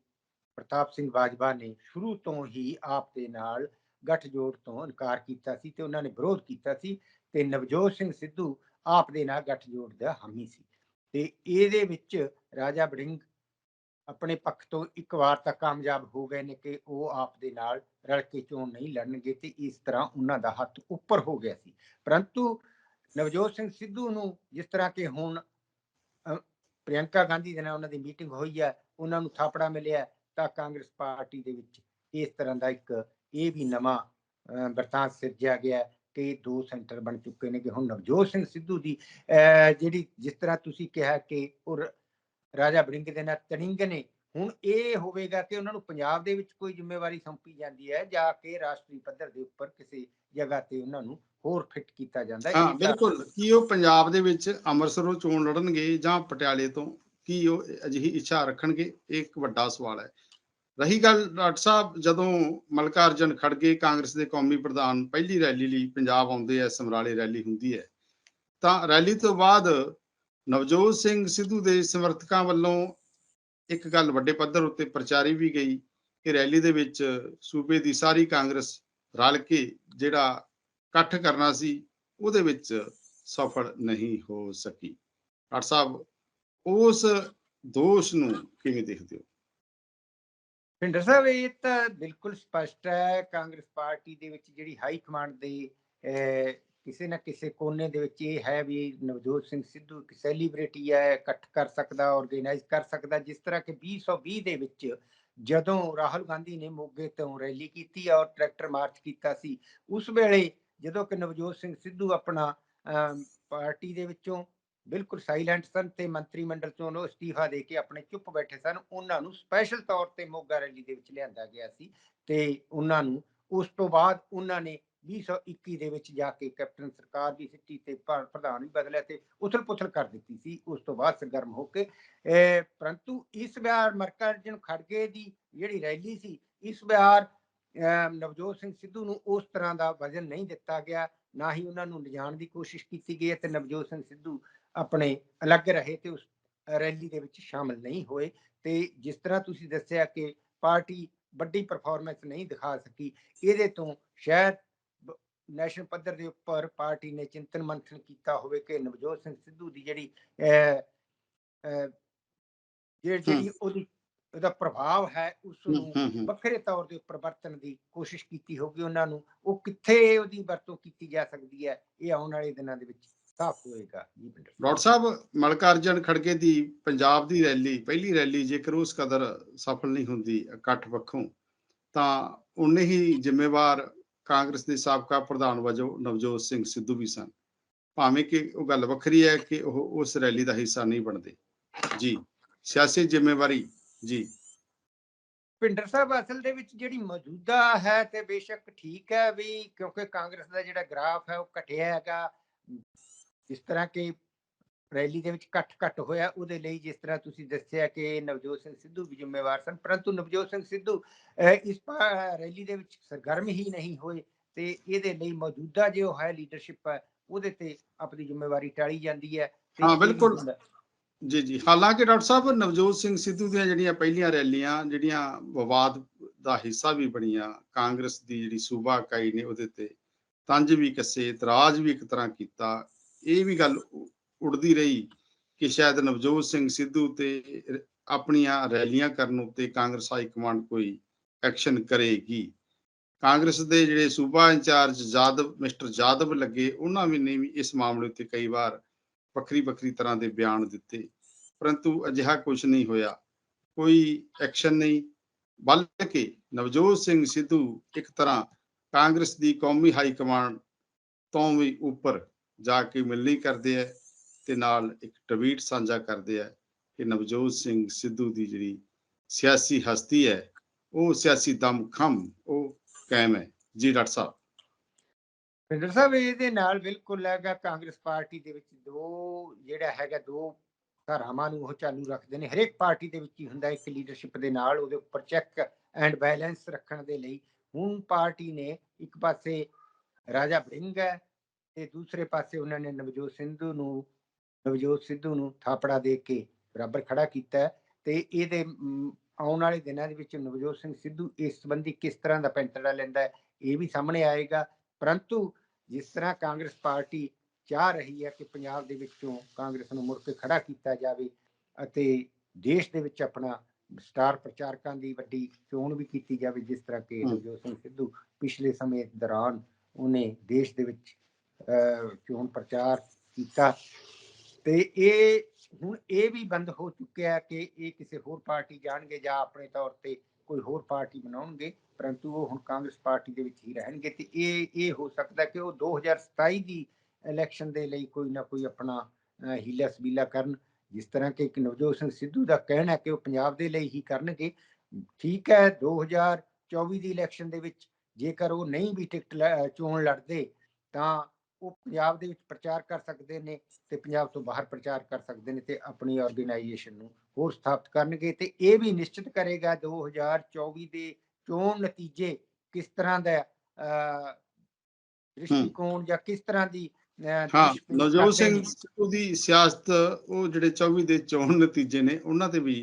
ਪ੍ਰਤਾਪ ਸਿੰਘ ਬਾਜਵਾ ਨੇ ਸ਼ੁਰੂ ਤੋਂ ਹੀ ਆਪ ਦੇ ਨਾਲ ਗੱਠਜੋੜ ਤੋਂ ਇਨਕਾਰ ਕੀਤਾ ਸੀ ਤੇ ਉਹਨਾਂ ਨੇ ਵਿਰੋਧ ਕੀਤਾ ਸੀ। ਤੇ ਨਵਜੋਤ ਸਿੰਘ ਸਿੱਧੂ ਆਪ ਦੇ ਨਾਲ ਗੱਠਜੋੜ ਦਾ ਹਾਮੀ ਸੀ। ਤੇ ਇਹਦੇ ਵਿੱਚ ਰਾਜਾ ਬੜਿੰਗ ਆਪਣੇ ਪੱਖ ਤੋਂ ਇੱਕ ਵਾਰ ਤਾਂ ਕਾਮਯਾਬ ਹੋ ਗਏ ਨੇ ਕਿ ਉਹ ਆਪ ਦੇ ਨਾਲ ਰਲ ਕੇ ਚੋਣ ਨਹੀਂ ਲੜਨਗੇ ਤੇ ਇਸ ਤਰ੍ਹਾਂ ਉਹਨਾਂ ਦਾ ਹੱਥ ਉੱਪਰ ਹੋ ਗਿਆ ਸੀ। ਪਰੰਤੂ ਨਵਜੋਤ ਸਿੰਘ ਸਿੱਧੂ ਨੂੰ ਜਿਸ ਤਰ੍ਹਾਂ ਕਿ ਹੁਣ ਅ, ਪ੍ਰਿਯੰਕਾ ਗਾਂਧੀ ਦੇ ਨਾਲ ਉਹਨਾਂ ਦੀ ਮੀਟਿੰਗ ਹੋਈ ਹੈ ਉਹਨਾਂ ਨੂੰ ਥਾਪੜਾ ਮਿਲਿਆ ਤਾਂ ਕਾਂਗਰਸ ਪਾਰਟੀ ਦੇ ਵਿੱਚ ਇਸ ਤਰ੍ਹਾਂ ਦਾ ਇੱਕ ਇਹ ਵੀ ਨਵਾਂ ਅ, ਸਿਰਜਿਆ ਗਿਆ ਕਿ ਦੋ ਸੈਂਟਰ ਬਣ ਚੁੱਕੇ ਨੇ ਕਿ ਹੁਣ ਨਵਜੋਤ ਸਿੰਘ ਸਿੱਧੂ ਦੀ ਜਿਹੜੀ ਜਿਸ ਤਰ੍ਹਾਂ ਤੁਸੀਂ ਕਿਹਾ ਕਿ ਉਹ ਰਾਜਾ ਬਰਿੰਗ ਦੇ ਨਾਲ ਤਣਿੰਗ ਨੇ ਹੁਣ ਇਹ ਹੋਵੇਗਾ ਕਿ ਉਹਨਾਂ ਨੂੰ ਪੰਜਾਬ ਦੇ ਵਿੱਚ ਕੋਈ ਜ਼ਿੰਮੇਵਾਰੀ ਸੌਂਪੀ ਜਾਂਦੀ ਹੈ ਜਾਂ ਕਿ ਰਾਸ਼ਟਰੀ ਪੱਧਰ ਦੇ ਉੱਪਰ ਕਿਸੇ ਜਗ੍ਹਾ ਤੇ ਉਹਨਾਂ ਨੂੰ ਹੋਰ ਫਿੱਟ ਕੀਤਾ ਜਾਂਦਾ ਹੈ। ਬਿਲਕੁਲ। ਕੀ ਉਹ ਪੰਜਾਬ ਦੇ ਵਿੱਚ ਅੰਮ੍ਰਿਤਸਰੋਂ ਚੋਣ ਲੜਨਗੇ ਜਾਂ ਪਟਿਆਲੇ ਤੋਂ? ਕੀ ਉਹ ਅਜਿਹੀ ਇੱਛਾ ਰੱਖਣਗੇ? ਇਹ ਇੱਕ ਵੱਡਾ ਸਵਾਲ ਹੈ। ਰਹੀ ਗੱਲ ਡਾਕਟਰ ਸਾਹਿਬ, ਜਦੋਂ ਮਲਕਾਰਜਨ ਖੜਗੇ ਕਾਂਗਰਸ ਦੇ ਕੌਮੀ ਪ੍ਰਧਾਨ ਪਹਿਲੀ ਰੈਲੀ ਲਈ ਪੰਜਾਬ ਆਉਂਦੇ ਆ, ਸਮਰਾਲੇ ਰੈਲੀ ਹੁੰਦੀ ਹੈ, ਤਾਂ ਰੈਲੀ ਤੋਂ ਬਾਅਦ ਨਵਜੋਤ ਸਿੰਘ ਸਿੱਧੂ ਦੇ ਸਮਰਥਕਾਂ ਵੱਲੋਂ ਇੱਕ ਗੱਲ ਵੱਡੇ ਪੱਧਰ ਉੱਤੇ ਪ੍ਰਚਾਰੀ ਵੀ ਗਈ ਕਿ ਰੈਲੀ ਦੇ ਵਿੱਚ ਸੂਬੇ ਦੀ ਸਾਰੀ ਕਾਂਗਰਸ ਰਲ ਕੇ ਜਿਹੜਾ ਇਕੱਠ ਕਰਨਾ ਸੀ, ਉਹਦੇ ਵਿੱਚ ਸਫਲ ਨਹੀਂ ਹੋ ਸਕੀ। ਡਾਕਟਰ ਸਾਹਿਬ, ਉਸ ਦੋਸ਼ ਨੂੰ ਕਿਵੇਂ ਦੇਖਦੇ ਹੋ? ਭਿੰਡਰ ਸਾਹਿਬ, ਇਹ ਤਾਂ ਬਿਲਕੁਲ ਸਪਸ਼ਟ ਹੈ, ਕਾਂਗਰਸ ਪਾਰਟੀ ਦੇ ਵਿੱਚ ਜਿਹੜੀ ਹਾਈ ਕਮਾਂਡ ਦੇ ਕਿਸੇ ਨਾ ਕਿਸੇ ਕੋਨੇ ਦੇ ਵਿੱਚ ਇਹ ਹੈ ਵੀ ਨਵਜੋਤ ਸਿੰਘ ਸਿੱਧੂ ਇੱਕ ਸੈਲੀਬ੍ਰਿਟੀ ਹੈ, ਇਕੱਠ ਕਰ ਸਕਦਾ ਆਰਗੇਨਾਈਜ਼ ਕਰ ਸਕਦਾ, ਜਿਸ ਤਰ੍ਹਾਂ ਕਿ 2020 ਦੇ ਵਿੱਚ ਜਦੋਂ ਰਾਹੁਲ ਗਾਂਧੀ ਨੇ ਮੋਗੇ ਤੋਂ ਰੈਲੀ ਕੀਤੀ ਔਰ ਟਰੈਕਟਰ ਮਾਰਚ ਕੀਤਾ ਸੀ, ਉਸ ਵੇਲੇ ਜਦੋਂ ਕਿ ਨਵਜੋਤ ਸਿੰਘ ਸਿੱਧੂ ਆਪਣਾ ਪਾਰਟੀ ਦੇ ਵਿੱਚੋਂ ਬਿਲਕੁਲ ਸਾਇਲੈਂਟ ਸਨ ਤੇ ਮੰਤਰੀ ਮੰਡਲ ਤੋਂ ਉਹ ਅਸਤੀਫਾ ਦੇ ਕੇ ਆਪਣੇ ਚੁੱਪ ਬੈਠੇ ਸਨ। ਉਹਨਾਂ ਨੂੰ ਸਪੈਸ਼ਲ ਤੌਰ ਤੇ ਮੋਗਾ ਰੈਲੀ ਦੇ ਵਿੱਚ ਲਿਆਂਦਾ ਗਿਆ ਸੀ ਤੇ ਉਹਨਾਂ ਨੂੰ ਉਸ ਤੋਂ ਬਾਅਦ ਉਹਨਾਂ ਨੇ 2021 ਦੇ ਵਿੱਚ ਜਾ ਕੇ ਕੈਪਟਨ ਸਰਕਾਰ ਦੀ ਸਿੱਟੀ ਤੇ ਪ੍ਰਧਾਨ ਵੀ ਬਦਲਿਆ ਤੇ ਉਥਲ ਪੁਥਲ ਕਰ ਦਿੱਤੀ ਸੀ। ਉਸ ਤੋਂ ਬਾਅਦ ਸਰਗਰਮ ਹੋ ਕੇ ਅਹ, ਪਰੰਤੂ ਇਸ ਵਾਰ ਮਰਕਰਜਨ ਖੜਗੇ ਦੀ ਜਿਹੜੀ ਰੈਲੀ ਸੀ ਇਸ ਵਾਰ ਅਹ, ਨਵਜੋਤ ਸਿੰਘ ਸਿੱਧੂ ਨੂੰ ਉਸ ਤਰ੍ਹਾਂ ਦਾ ਵਜ਼ਨ ਨਹੀਂ ਦਿੱਤਾ ਗਿਆ। ਨਾ ਹੀ ਉਹਨਾਂ ਨੂੰ ਲਿਜਾਣ ਦੀ ਕੋਸ਼ਿਸ਼ ਕੀਤੀ ਗਈ ਹੈ ਤੇ ਨਵਜੋਤ ਸਿੰਘ ਸਿੱਧੂ ਆਪਣੇ ਅਲੱਗ ਰਹੇ ਤੇ ਉਸ ਰੈਲੀ ਦੇ ਵਿੱਚ ਸ਼ਾਮਲ ਨਹੀਂ ਹੋਏ। ਤੇ ਜਿਸ ਤਰ੍ਹਾਂ ਤੁਸੀਂ ਦੱਸਿਆ ਕਿ ਪਾਰਟੀ ਵੱਡੀ ਪਰਫਾਰਮੈਂਸ ਨਹੀਂ ਦਿਖਾ ਸਕੀ ਇਹਦੇ ਤੋਂ ਸ਼ਾਇਦ ਨੈਸ਼ਨਲ ਪੱਧਰ ਦੇ ਉੱਪਰ ਪਾਰਟੀ ਨੇ ਚਿੰਤਨ ਮੰਥਨ ਕੀਤਾ ਹੋਵੇ ਕਿ ਨਵਜੋਤ ਸਿੰਘ ਸਿੱਧੂ ਦੀ ਜਿਹੜੀ ਜਿਹੜੀ ਉਹਦੀ ਉਹਦਾ ਪ੍ਰਭਾਵ ਹੈ ਉਸ ਨੂੰ। ਵੱਖਰੇ ਤੌਰ ਦੇ ਉੱਪਰ ਵਰਤਣ ਦੀ ਕੋਸ਼ਿਸ਼ ਕੀਤੀ ਹੋਗੀ ਉਹਨਾਂ ਨੂੰ। ਉਹ ਕਿੱਥੇ ਉਹਦੀ ਵਰਤੋਂ ਕੀਤੀ ਜਾ ਸਕਦੀ ਹੈ ਇਹ ਆਉਣ ਵਾਲੇ ਦਿਨਾਂ ਦੇ ਵਿੱਚ ਸਾਫ਼ ਹੋਏਗਾ। ਡਾਕਟਰ ਸਾਹਿਬ ਮਲਕਾਰਜਨ ਖੜਗੇ ਦੀ ਪੰਜਾਬ ਦੀ ਰੈਲੀ ਪਹਿਲੀ ਰੈਲੀ ਜੇਕਰ ਉਸ ਕਦਰ ਸਫਲ ਨਹੀਂ ਹੁੰਦੀ ਇਕੱਠ ਪੱਖੋਂ ਤਾਂ ਉਨੇ ਹੀ ਜ਼ਿੰਮੇਵਾਰ ਕਾਂਗਰਸ ਦੇ ਸਾਬਕਾ ਪ੍ਰਧਾਨ ਵਜੋਂ ਨਵਜੋਤ ਸਿੰਘ ਸਿੱਧੂ ਵੀ ਸਨ। ਭਾਵੇਂ ਕਿ ਉਹ ਗੱਲ ਵੱਖਰੀ ਹੈ ਕਿ ਉਹ ਉਸ ਰੈਲੀ ਦਾ ਹਿੱਸਾ ਨਹੀਂ ਬਣਦੇ। ਜੀ ਸਿਆਸੀ ਜ਼ਿੰਮੇਵਾਰੀ ਜੀ। ਭਿੰਡਰ ਸਾਹਿਬ ਅਸਲ ਦੇ ਵਿੱਚ ਜਿਹੜੀ ਮੌਜੂਦਾ ਹੈ ਤੇ ਬੇਸ਼ੱਕ ਠੀਕ ਹੈ ਵੀ ਕਿਉਂਕਿ ਕਾਂਗਰਸ ਦਾ ਜਿਹੜਾ ਗ੍ਰਾਫ ਹੈ ਉਹ ਘਟਿਆ ਹੈਗਾ। ਜਿਸ ਤਰ੍ਹਾਂ ਕਿ ਰੈਲੀ ਦੇ ਵਿੱਚ ਇਕੱਠ ਘੱਟ ਹੋਇਆ ਉਹਦੇ ਲਈ ਜਿਸ ਤਰ੍ਹਾਂ ਤੁਸੀਂ ਦੱਸਿਆ ਕਿ ਨਵਜੋਤ ਸਿੰਘ ਸਿੱਧੂ ਵੀ ਜ਼ਿੰਮੇਵਾਰ ਸਨ ਪਰੰਤੂ ਨਵਜੋਤ ਸਿੰਘ ਸਿੱਧੂ ਇਸ ਰੈਲੀ ਦੇ ਵਿੱਚ ਸਰਗਰਮ ਹੀ ਨਹੀਂ ਹੋਏ ਤੇ ਇਹਦੇ ਲਈ ਮੌਜੂਦਾ ਜੋ ਹੈ ਲੀਡਰਸ਼ਿਪ ਹੈ ਉਹਦੇ ਤੇ ਆਪਣੀ ਜ਼ਿੰਮੇਵਾਰੀ ਟਾਲੀ ਜਾਂਦੀ ਹੈ ਹਾਂ, ਬਿਲਕੁਲ। ਜੀ ਜੀ ਹਾਲਾਂਕਿ ਡਾਕਟਰ ਸਾਹਿਬ ਨਵਜੋਤ ਸਿੰਘ ਸਿੱਧੂ ਦੀਆਂ ਜਿਹੜੀਆਂ ਪਹਿਲੀਆਂ ਰੈਲੀਆਂ ਜਿਹੜੀਆਂ ਵਿਵਾਦ ਦਾ ਹਿੱਸਾ ਵੀ ਬਣੀਆਂ ਕਾਂਗਰਸ ਦੀ ਜਿਹੜੀ ਸੂਬਾ ਇਕਾਈ ਨੇ ਉਹਦੇ ਤੇ ਤੰਜ ਵੀ ਕੱਸੇ ਇਤਰਾਜ਼ ਵੀ ਇੱਕ ਤਰ੍ਹਾਂ ਕੀਤਾ ਇਹ ਵੀ ਗੱਲ ਉੱਡਦੀ ਰਹੀ ਕਿ ਸ਼ਾਇਦ ਨਵਜੋਤ ਸਿੰਘ ਸਿੱਧੂ ਤੇ ਆਪਣੀਆਂ ਰੈਲੀਆਂ ਕਰਨ ਉੱਤੇ ਕਾਂਗਰਸ ਹਾਈ ਕਮਾਂਡ ਕੋਈ ਐਕਸ਼ਨ ਕਰੇਗੀ। ਕਾਂਗਰਸ ਦੇ ਜਿਹੜੇ ਸੂਬਾ ਇੰਚਾਰਜ ਜਾਦਵ, ਮਿਸਟਰ ਜਾਦਵ ਲੱਗੇ, ਉਹਨਾਂ ਵੀ ਨੇ ਵੀ ਇਸ ਮਾਮਲੇ ਉੱਤੇ ਕਈ ਵਾਰ ਵੱਖਰੀ ਵੱਖਰੀ ਤਰ੍ਹਾਂ ਦੇ ਬਿਆਨ ਦਿੱਤੇ। ਪਰੰਤੂ ਅਜਿਹਾ ਕੁਝ ਨਹੀਂ ਹੋਇਆ। ਕੋਈ ਐਕਸ਼ਨ ਨਹੀਂ। ਬਲਕਿ ਨਵਜੋਤ ਸਿੰਘ ਸਿੱਧੂ ਇੱਕ ਤਰ੍ਹਾਂ ਕਾਂਗਰਸ ਦੀ ਕੌਮੀ ਹਾਈ ਕਮਾਂਡ ਤੋਂ ਵੀ ਉੱਪਰ ਜਾ ਕੇ ਮਿਲਣੀ ਕਰਦੇ ਹੈ ਤੇ ਨਾਲ ਇੱਕ ਟਵੀਟ ਸਾਂਝਾ ਕਰਦੇ ਹੈ ਕਿ ਨਵਜੋਤ ਸਿੰਘ ਸਿੱਧੂ ਦੀ ਜਿਹੜੀ ਸਿਆਸੀ ਹਸਤੀ ਹੈ, ਉਹ ਸਿਆਸੀ ਦਮਖਮ ਉਹ ਕਾਇਮ ਹੈ। ਜੀ ਡਾਕਟਰ ਸਾਹਿਬ। ਭਿੰਦਰ ਸਾਹਿਬ, ਇਹਦੇ ਨਾਲ ਬਿਲਕੁਲ ਹੈਗਾ ਕਾਂਗਰਸ ਪਾਰਟੀ ਦੇ ਵਿੱਚ ਦੋ ਜਿਹੜਾ ਹੈਗਾ ਦੋ ਧਾਰਾਵਾਂ ਨੂੰ ਉਹ ਚਾਲੂ ਰੱਖਦੇ ਨੇ। ਹਰੇਕ ਪਾਰਟੀ ਦੇ ਵਿੱਚ ਹੀ ਹੁੰਦਾ ਇੱਕ ਲੀਡਰਸ਼ਿਪ ਦੇ ਨਾਲ, ਉਹਦੇ ਉੱਪਰ ਚੈੱਕ ਐਂਡ ਬੈਲੈਂਸ ਰੱਖਣ ਦੇ ਲਈ। ਹੁਣ ਪਾਰਟੀ ਨੇ ਇੱਕ ਪਾਸੇ ਰਾਜਾ ਵੜਿੰਗ ਹੈ ਤੇ ਦੂਸਰੇ ਪਾਸੇ ਉਹਨਾਂ ਨੇ ਨਵਜੋਤ ਸਿੱਧੂ ਨੂੰ ਨਵਜੋਤ ਸਿੱਧੂ ਨੂੰ ਥਾਪੜਾ ਦੇ ਕੇ ਬਰਾਬਰ ਖੜਾ ਕੀਤਾ ਤੇ ਇਹਦੇ ਆਉਣ ਵਾਲੇ ਦਿਨਾਂ ਦੇ ਵਿੱਚ ਨਵਜੋਤ ਸਿੰਘ ਸਿੱਧੂ ਇਸ ਸੰਬੰਧੀ ਕਿਸ ਤਰ੍ਹਾਂ ਦਾ ਪੈਂਤੜਾ ਲੈਂਦਾ ਹੈ ਇਹ ਵੀ ਸਾਹਮਣੇ ਆਏਗਾ ਪਰੰਤੂ ਜਿਸ ਤਰ੍ਹਾਂ ਕਾਂਗਰਸ ਪਾਰਟੀ ਚਾਹ ਰਹੀ ਹੈ ਕਿ ਪੰਜਾਬ ਦੇ ਵਿੱਚੋਂ ਕਾਂਗਰਸ ਨੂੰ ਮੁੜ ਕੇ ਖੜਾ ਕੀਤਾ ਜਾਵੇ ਅਤੇ ਦੇਸ਼ ਦੇ ਵਿੱਚ ਆਪਣਾ ਸਟਾਰ ਪ੍ਰਚਾਰਕਾਂ ਦੀ ਵੱਡੀ ਚੋਣ ਵੀ ਕੀਤੀ ਜਾਵੇ ਜਿਸ ਤਰ੍ਹਾਂ ਕਿ। ਨਵਜੋਤ ਸਿੰਘ ਸਿੱਧੂ ਪਿਛਲੇ ਸਮੇਂ ਦੌਰਾਨ ਉਹਨੇ ਦੇਸ਼ ਦੇ ਵਿੱਚ ਚੋਣ ਪ੍ਰਚਾਰ ਕੀਤਾ। ਤੇ ਇਹ ਹੁਣ ਇਹ ਵੀ ਬੰਦ ਹੋ ਚੁੱਕਿਆ ਹੈ ਕਿ ਇਹ ਕਿਸੇ ਹੋਰ ਪਾਰਟੀ ਜਾਣਗੇ ਜਾਂ ਆਪਣੇ ਤੌਰ ਤੇ ਕੋਈ ਹੋਰ ਪਾਰਟੀ ਬਣਾਉਣਗੇ, ਪਰੰਤੂ ਉਹ ਹੁਣ ਕਾਂਗਰਸ ਪਾਰਟੀ ਦੇ ਵਿੱਚ ਹੀ ਰਹਿਣਗੇ। ਤੇ ਇਹ ਇਹ ਹੋ ਸਕਦਾ ਕਿ ਉਹ 2027 ਦੀ ਇਲੈਕਸ਼ਨ ਦੇ ਲਈ ਕੋਈ ਨਾ ਕੋਈ ਆਪਣਾ ਹੀਲਾ ਸਬੀਲਾ ਕਰਨ। ਜਿਸ ਤਰ੍ਹਾਂ ਕਿ ਇੱਕ ਨਵਜੋਤ ਸਿੰਘ ਸਿੱਧੂ ਦਾ ਕਹਿਣਾ ਹੈ ਕਿ ਉਹ ਪੰਜਾਬ ਦੇ ਲਈ ਹੀ ਕਰਨਗੇ। ਠੀਕ ਹੈ 2024 ਦੀ ਇਲੈਕਸ਼ਨ ਦੇ ਵਿੱਚ ਜੇਕਰ ਉਹ ਨਹੀਂ ਵੀ ਟਿਕਟ ਲੈ- ਚੋਣ ਲੜਦੇ, ਤਾਂ ਉਹ ਪੰਜਾਬ ਦੇ ਵਿੱਚ ਪ੍ਰਚਾਰ ਕਰ ਸਕਦੇ ਨੇ ਤੇ ਪੰਜਾਬ ਤੋਂ ਬਾਹਰ ਪ੍ਰਚਾਰ ਕਰ ਸਕਦੇ ਨੇ ਤੇ ਆਪਣੀ ਆਰਗੇਨਾਈਜੇਸ਼ਨ ਨੂੰ ਹੋਰ ਸਥਾਪਿਤ ਕਰਨਗੇ ਤੇ ਇਹ ਵੀ ਨਿਸ਼ਚਿਤ ਕਰੇਗਾ 2024 ਦੇ ਚੋਣ ਨਤੀਜੇ ਕਿਸ ਤਰ੍ਹਾਂ ਦਾ ਦ੍ਰਿਸ਼ਟੀਕੋਣ ਜਾਂ ਕਿਸ ਤਰ੍ਹਾਂ ਦੀ ਹਾਂ ਨਵਜੋਤ ਸਿੰਘ। ਸਿੱਧੂ ਦੀ ਸਿਆਸਤ ਉਹ ਜਿਹੜੇ 24 ਦੇ ਚੋਣ ਨਤੀਜੇ ਨੇ ਉਹਨਾਂ ਤੇ ਵੀ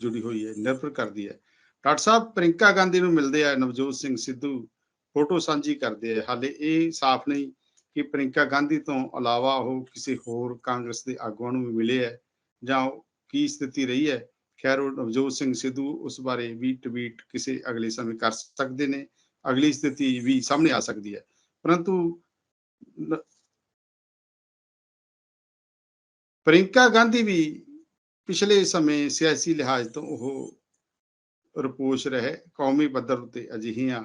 ਜੁੜੀ ਹੋਈ ਹੈ ਨਿਰਭਰ ਕਰਦੀ ਹੈ। ਡਾਕਟਰ ਸਾਹਿਬ ਪ੍ਰਿੰਕਾ ਗਾਂਧੀ ਨੂੰ ਮਿਲਦੇ ਆ ਨਵਜੋਤ ਸਿੰਘ ਸਿੱਧੂ ਫੋਟੋ ਸਾਂਝੀ ਕਰਦੇ ਆ। ਹਾਲੇ ਇਹ ਸਾਫ਼ ਨਹੀਂ ਕਿ ਪ੍ਰਿੰਕਾ ਗਾਂਧੀ ਤੋਂ ਇਲਾਵਾ ਉਹ ਕਿਸੇ ਹੋਰ ਕਾਂਗਰਸ ਦੇ ਆਗੂਆਂ ਨੂੰ ਵੀ ਮਿਲੇ ਹੈ ਜਾਂ ਕੀ ਸਥਿਤੀ ਰਹੀ ਹੈ? ਖੈਰ, ਉਹ ਨਵਜੋਤ ਸਿੰਘ ਸਿੱਧੂ ਉਸ ਬਾਰੇ ਵੀ ਟਵੀਟ ਕਿਸੇ ਅਗਲੇ ਸਮੇਂ ਕਰ ਸਕਦੇ ਨੇ। ਅਗਲੀ ਸਥਿਤੀ ਵੀ ਸਾਹਮਣੇ ਆ ਸਕਦੀ ਹੈ। ਪਰੰਤੂ ਪ੍ਰਿੰਕਾ ਗਾਂਧੀ ਵੀ ਪਿਛਲੇ ਸਮੇਂ ਸਿਆਸੀ ਲਿਹਾਜ਼ ਤੋਂ ਉਹ ਰਪੋਸ਼ ਰਹੇ। ਕੌਮੀ ਪੱਧਰ ਉੱਤੇ ਅਜਿਹੀਆਂ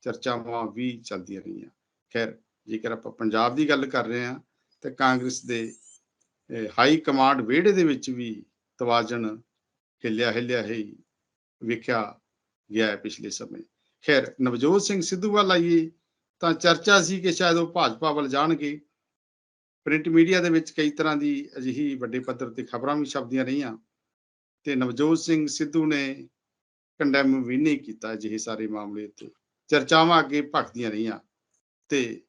ਚਰਚਾਵਾਂ ਵੀ ਚੱਲਦੀਆਂ ਰਹੀਆਂ। ਖੈਰ ਜੇਕਰ ਆਪਾਂ ਪੰਜਾਬ ਦੀ ਗੱਲ ਕਰ ਰਹੇ ਹਾਂ, ਤਾਂ ਕਾਂਗਰਸ ਦੇ ਹਾਈ ਕਮਾਂਡ ਵਿਹੜੇ ਦੇ ਵਿੱਚ ਵੀ ਤਵਾਜ਼ਨ ਹਿੱਲਿਆ ਹਿੱਲਿਆ ਹੀ ਵੇਖਿਆ ਗਿਆ ਹੈ ਪਿਛਲੇ ਸਮੇਂ। ਖੈਰ, ਨਵਜੋਤ ਸਿੰਘ ਸਿੱਧੂ ਵੱਲ ਆਈਏ, ਤਾਂ ਚਰਚਾ ਸੀ ਕਿ ਸ਼ਾਇਦ ਉਹ ਭਾਜਪਾ ਵੱਲ ਜਾਣਗੇ। ਪ੍ਰਿੰਟ ਮੀਡੀਆ ਦੇ ਵਿੱਚ ਕਈ ਤਰ੍ਹਾਂ ਦੀ ਅਜਿਹੀ ਵੱਡੇ ਪੱਧਰ ਤੇ ਖਬਰਾਂ ਵੀ ਛਪਦੀਆਂ ਰਹੀਆਂ, ਤੇ ਨਵਜੋਤ ਸਿੰਘ ਸਿੱਧੂ ਨੇ ਕੰਡੈਮ ਵੀ ਨਹੀਂ ਕੀਤਾ ਅਜਿਹੇ ਸਾਰੇ ਮਾਮਲੇ ਤੇ ਚਰਚਾਵਾਂ ਅੱਗੇ ਭਖਦੀਆਂ ਰਹੀਆਂ, ਤੇ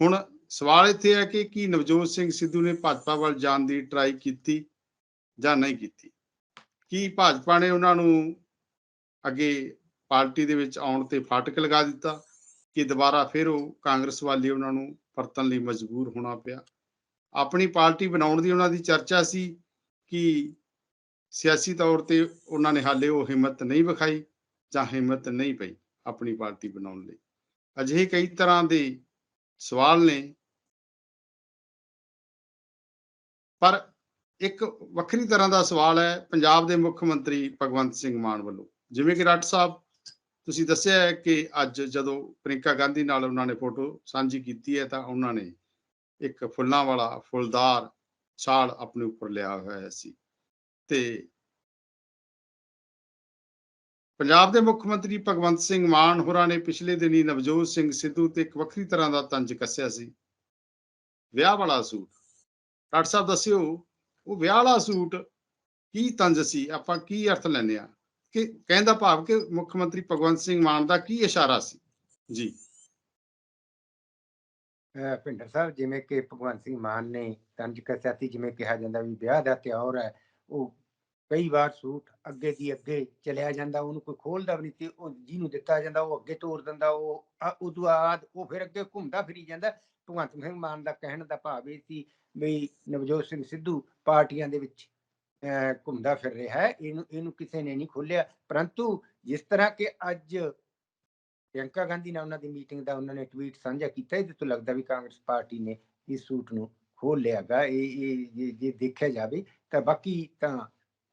ਹੁਣ ਸਵਾਲ ਇੱਥੇ ਹੈ ਕਿ ਕੀ ਨਵਜੋਤ ਸਿੰਘ ਸਿੱਧੂ ਨੇ ਭਾਜਪਾ ਵੱਲ ਜਾਣ ਦੀ ਟਰਾਈ ਕੀਤੀ ਜਾਂ ਨਹੀਂ ਕੀਤੀ? ਕੀ ਭਾਜਪਾ ਨੇ ਉਹਨਾਂ ਨੂੰ ਅੱਗੇ ਪਾਰਟੀ ਦੇ ਵਿੱਚ ਆਉਣ ਤੇ ਫਾਟਕ ਲਗਾ ਦਿੱਤਾ ਕਿ ਦੁਬਾਰਾ ਫਿਰ ਉਹ ਕਾਂਗਰਸ ਵਾਲੀ ਉਹਨਾਂ ਨੂੰ ਪਰਤਣ ਲਈ ਮਜਬੂਰ ਹੋਣਾ ਪਿਆ? ਆਪਣੀ ਪਾਰਟੀ ਬਣਾਉਣ ਦੀ ਉਹਨਾਂ ਦੀ ਚਰਚਾ ਸੀ ਕਿ ਸਿਆਸੀ ਤੌਰ ਤੇ ਉਹਨਾਂ ਨੇ ਹਾਲੇ ਉਹ ਹਿੰਮਤ ਨਹੀਂ ਵਿਖਾਈ ਜਾਂ ਹਿੰਮਤ ਨਹੀਂ ਪਈ ਆਪਣੀ ਪਾਰਟੀ ਬਣਾਉਣ ਲਈ। ਅਜਿਹੇ ਕਈ ਤਰ੍ਹਾਂ ਦੇ ਸਵਾਲ ਨੇ। ਪਰ ਇੱਕ ਵੱਖਰੀ ਤਰ੍ਹਾਂ ਦਾ ਸਵਾਲ ਹੈ ਪੰਜਾਬ ਦੇ ਮੁੱਖ ਮੰਤਰੀ ਭਗਵੰਤ ਸਿੰਘ ਮਾਨ ਵੱਲੋਂ। ਜਿਵੇਂ ਕਿ ਰੱਟ ਸਾਹਿਬ, ਤੁਸੀਂ ਦੱਸਿਆ ਹੈ ਕਿ ਅੱਜ ਜਦੋਂ ਪ੍ਰਿੰਕਾ ਗਾਂਧੀ ਨਾਲ ਉਹਨਾਂ ਨੇ ਫੋਟੋ ਸਾਂਝੀ ਕੀਤੀ ਹੈ ਤਾਂ ਉਹਨਾਂ ਨੇ ਇੱਕ ਫੁੱਲਾਂ ਵਾਲਾ ਫੁੱਲਦਾਰ ਛਾਲ ਆਪਣੇ ਉੱਪਰ ਲਿਆ ਹੋਇਆ ਸੀ। ਤੇ ਪੰਜਾਬ ਦੇ ਮੁੱਖ ਮੰਤਰੀ ਭਗਵੰਤ ਸਿੰਘ ਮਾਨ ਹੋਰਾਂ ਨੇ ਪਿਛਲੇ ਦਿਨੀ ਨਵਜੋਤ ਸਿੰਘ ਸਿੱਧੂ ਤੇ ਇੱਕ ਵੱਖਰੀ ਤਰ੍ਹਾਂ ਦਾ ਤੰਜ ਕੱਸਿਆ ਸੀ। ਵਿਆਹ ਵਾਲਾ ਸੂਟ। ਡਾਕਟਰ ਸਾਹਿਬ ਦੱਸਿਓ, ਉਹ ਵਿਆਹ ਵਾਲਾ ਸੂਟ ਕੀ ਤੰਜ ਸੀ? ਆਪਾਂ ਕੀ ਅਰਥ ਲੈਂਦੇ ਆ ਕਿ ਕਹਿੰਦਾ ਭਾਵ ਕਿ ਮੁੱਖ ਮੰਤਰੀ ਭਗਵੰਤ ਸਿੰਘ ਮਾਨ ਦਾ ਕੀ ਇਸ਼ਾਰਾ ਸੀ? ਜੀ। ਅਹ ਭਿੰਡਰ ਸਾਹਿਬ, ਜਿਵੇਂ ਕਿ ਭਗਵੰਤ ਸਿੰਘ ਮਾਨ ਨੇ ਤੰਜ ਕੱਸਿਆ ਸੀ, ਜਿਵੇਂ ਕਿਹਾ ਜਾਂਦਾ ਵੀ ਵਿਆਹ ਦਾ ਤਿਉਹਾਰ ਹੈ, ਉਹ ਕਈ ਵਾਰ ਸੂਟ ਅੱਗੇ ਦੀ ਅੱਗੇ ਚਲਿਆ ਜਾਂਦਾ, ਉਹਨੂੰ ਕੋਈ ਖੋਲਦਾ ਵੀ ਨਹੀਂ ਤੇ ਉਹ ਜਿਹਨੂੰ ਦਿੱਤਾ ਜਾਂਦਾ, ਉਹ ਅੱਗੇ ਤੋਰ ਦਿੰਦਾ, ਉਹ ਉਦੋਂ ਬਾਅਦ ਉਹ ਫਿਰ ਅੱਗੇ ਘੁੰਮਦਾ ਫਿਰੀ ਜਾਂਦਾ। ਭਗਵੰਤ ਸਿੰਘ ਮਾਨ ਦਾ ਕਹਿਣ ਦਾ ਭਾਵ ਇਹ ਸੀ ਵੀ ਨਵਜੋਤ ਸਿੰਘ ਸਿੱਧੂ ਪਾਰਟੀਆਂ ਦੇ ਵਿੱਚ ਘੁੰਮਦਾ ਫਿਰ ਰਿਹਾ ਹੈ। ਇਹਨੂੰ ਇਹਨੂੰ ਕਿਸੇ ਨੇ ਨਹੀਂ ਖੋਲਿਆ ਪਰੰਤੂ ਜਿਸ ਤਰ੍ਹਾਂ ਕਿ ਅੱਜ ਪ੍ਰਿਯੰਕਾ ਗਾਂਧੀ ਨਾਲ ਉਹਨਾਂ ਦੀ ਮੀਟਿੰਗ ਦਾ ਉਹਨਾਂ ਨੇ ਟਵੀਟ ਸਾਂਝਾ ਕੀਤਾ, ਇਹਦੇ ਤੋਂ ਲੱਗਦਾ ਵੀ ਕਾਂਗਰਸ ਪਾਰਟੀ ਨੇ ਇਸ ਸੂਟ ਨੂੰ ਖੋਲ ਲਿਆਗਾ ਇਹ ਇਹ ਜੇ ਦੇਖਿਆ ਜਾਵੇ ਤਾਂ ਬਾਕੀ ਤਾਂ